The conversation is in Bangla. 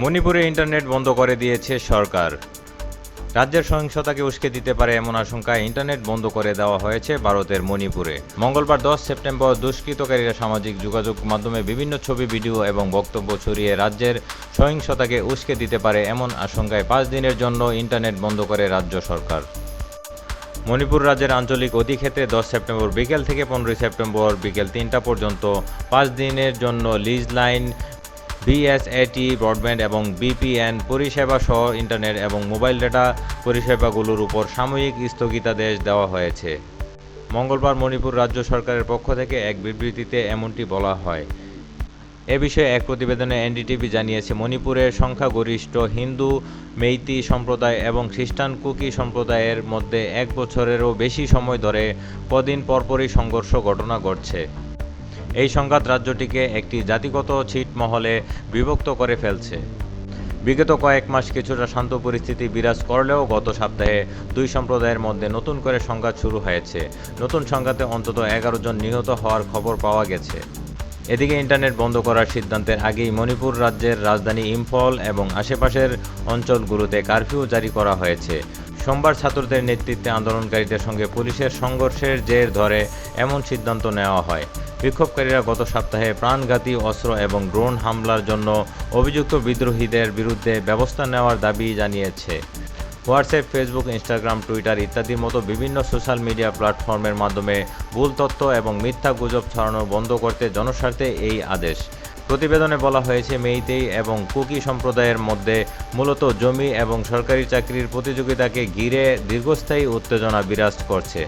মণিপুরে ইন্টারনেট বন্ধ করে দিয়েছে সরকার। রাজ্যের সহিংসতাকে উস্কে দিতে পারে এমন আশঙ্কায় ইন্টারনেট বন্ধ করে দেওয়া হয়েছে ভারতের মণিপুরে। মঙ্গলবার দশ সেপ্টেম্বর দুষ্কৃতকারীরা সামাজিক যোগাযোগ মাধ্যমে বিভিন্ন ছবি, ভিডিও এবং বক্তব্য ছড়িয়ে রাজ্যের সহিংসতাকে উস্কে দিতে পারে এমন আশঙ্কায় পাঁচ দিনের জন্য ইন্টারনেট বন্ধ করে রাজ্য সরকার। মণিপুর রাজ্যের আঞ্চলিক অধিক্ষেত্রে দশ সেপ্টেম্বর বিকেল থেকে পনেরোই সেপ্টেম্বর বিকেল তিনটা পর্যন্ত পাঁচ দিনের জন্য লিজ লাইন বিএসএটি ব্রডব্যান্ড এবং বিপিএন পরিষেবা সহ ইন্টারনেট এবং মোবাইল ডেটা পরিষেবাগুলোর উপর সাময়িক স্থগিতাদেশ দেওয়া হয়েছে। মঙ্গলবার মণিপুর রাজ্য সরকারের পক্ষ থেকে এক বিবৃতিতে এমনটি বলা হয়। এ বিষয়ে এক প্রতিবেদনে এনডিটিভি জানিয়েছে, মণিপুরের সংখ্যাগরিষ্ঠ হিন্দু, মেইতি সম্প্রদায় এবং খ্রিস্টান কুকি সম্প্রদায়ের মধ্যে এক বছরেরও বেশি সময় ধরে কদিন পরপরই সংঘর্ষ ঘটনা ঘটছে। এই সংঘাত রাজ্যটিকে একটি জাতিগত ছিটমহলে বিভক্ত করে ফেলছে। বিগত কয়েক মাস কিছুটা শান্ত পরিস্থিতি বিরাজ করলেও গত সপ্তাহে দুই সম্প্রদায়ের মধ্যে নতুন করে সংঘাত শুরু হয়েছে। নতুন সংঘাতে অন্তত এগারো জন নিহত হওয়ার খবর পাওয়া গেছে। এদিকে ইন্টারনেট বন্ধ করার সিদ্ধান্তের আগেই মণিপুর রাজ্যের রাজধানী ইম্ফল এবং আশেপাশের অঞ্চলগুলোতে কারফিউ জারি করা হয়েছে। সোমবার ছাত্রদের নেতৃত্বে আন্দোলনকারীদের সঙ্গে পুলিশের সংঘর্ষের জের ধরে এমন সিদ্ধান্ত নেওয়া হয়। বিক্ষোভকারীরা গত সপ্তাহে প্রাণঘাতী অস্ত্র এবং ড্রোন হামলার জন্য অভিযুক্ত বিদ্রোহীদের বিরুদ্ধে ব্যবস্থা নেওয়ার দাবি জানিয়েছে। হোয়াটসঅ্যাপ, ফেসবুক, ইনস্টাগ্রাম, টুইটার ইত্যাদির মতো বিভিন্ন সোশ্যাল মিডিয়া প্ল্যাটফর্মের মাধ্যমে ভুল তথ্য এবং মিথ্যা গুজব ছড়ানো বন্ধ করতে জনস্বার্থে এই আদেশ। প্রতিবেদনে বলা হয়েছে, মেইতেই এবং কুকি সম্প্রদায়ের মধ্যে মূলত জমি এবং সরকারি চাকরির প্রতিযোগিতাকে ঘিরে দীর্ঘস্থায়ী উত্তেজনা বিরাজ করছে।